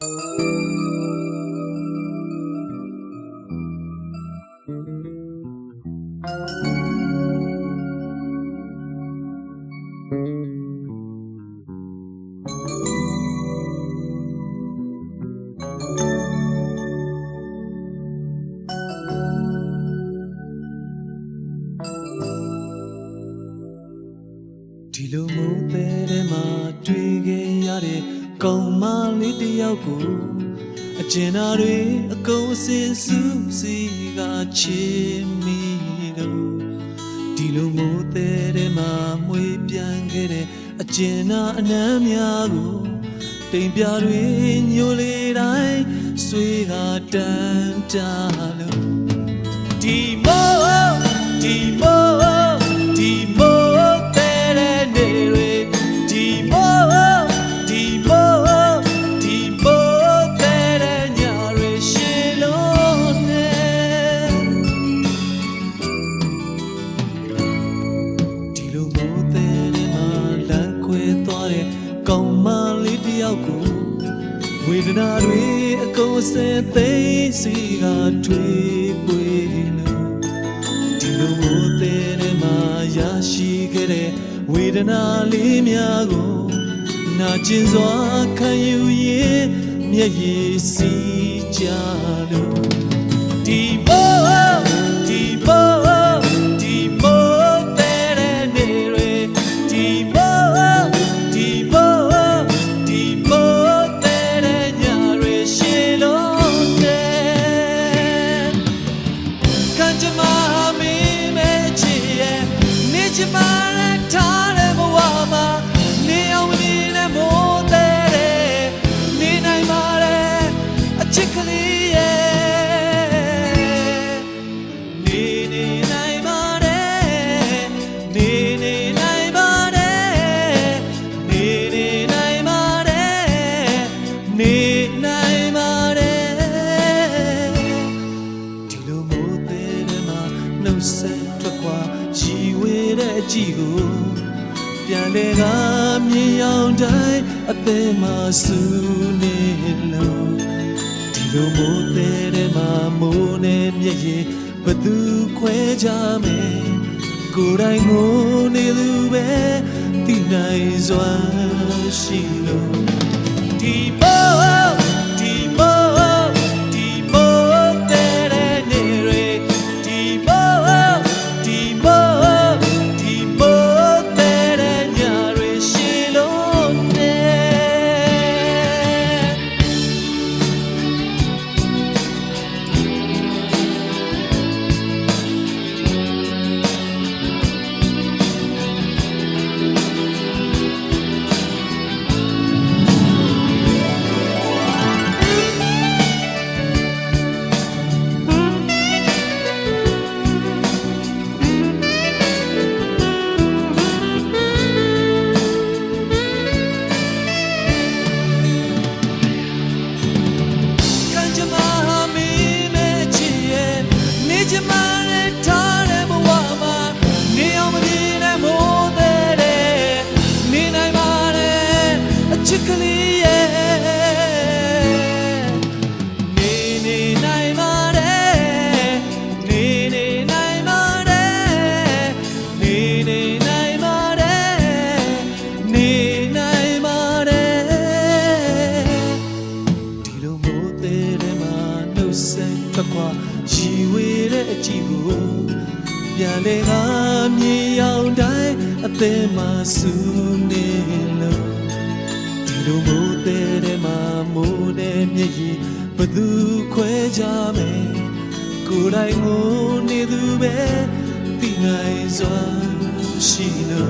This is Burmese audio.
ဒီလိုမိုးသေးတဲ့မှာတွေ့ခဲ့ရတဲ့ကောင် မလေးတစ်ယောက်ကိုအကျဉ်းသားတွေအကုန်အစင်စုစီကချစ်မိလို့ဒီလိုမိုးသေးတဲ့မှာမွေပြန်ခဲ့တဲ့အကျဉ်းသားအနှမ်းများကိုတိမ်ပြတွေညိုလေတိုင်းဆွေကတန်းတာလို့ ဒနာတွေအကုန်အစင်သိစီကထွေးပွေလို့ဒီလိုဝတဲ့နေမှာရရှိခဲ့တဲ့ဝေဒနာလေးများကိုနာကျင်စွာခံယူရင်မျက်ရည်စီးကြလို့ဒီဘော my အကြည့်ကိုပြန်လေကမြင်ရောက်တိုင်းအသေးမှစူနေလို့ဒီလိုမိုးသေးတယ်မှာမိုးနဲ့မျက်ရည်ဘသူခွဲကြမယ်ကိုယ်တိုင်ကိုနေသူပဲသိနိုင်စွာရှိလို့ဒီ ချစ်ကလေးရဲ့နေနေနိုင်ပါတဲ့နေနေနိုင်ပါတဲ့နေနေနိုင်ပါတဲ့နေနိုင်ပါတဲ့ဒီလိုမိုးသေးတဲ့မှာနှုတ်ဆက်ထွက်ခွာရီဝေတဲ့အကြည့်ကိုပြန်လေကမြေအောင်တိုင်းအသေးမှဆူနေ လိုမိုးသေးတယ်မှာမိုးနဲ့မျက်ရည်ဘသူခွဲကြမယ်ကိုယ်တိုင်ကိုနေသူပဲသိနိုင်စွာရှိလို့ဒီမိုး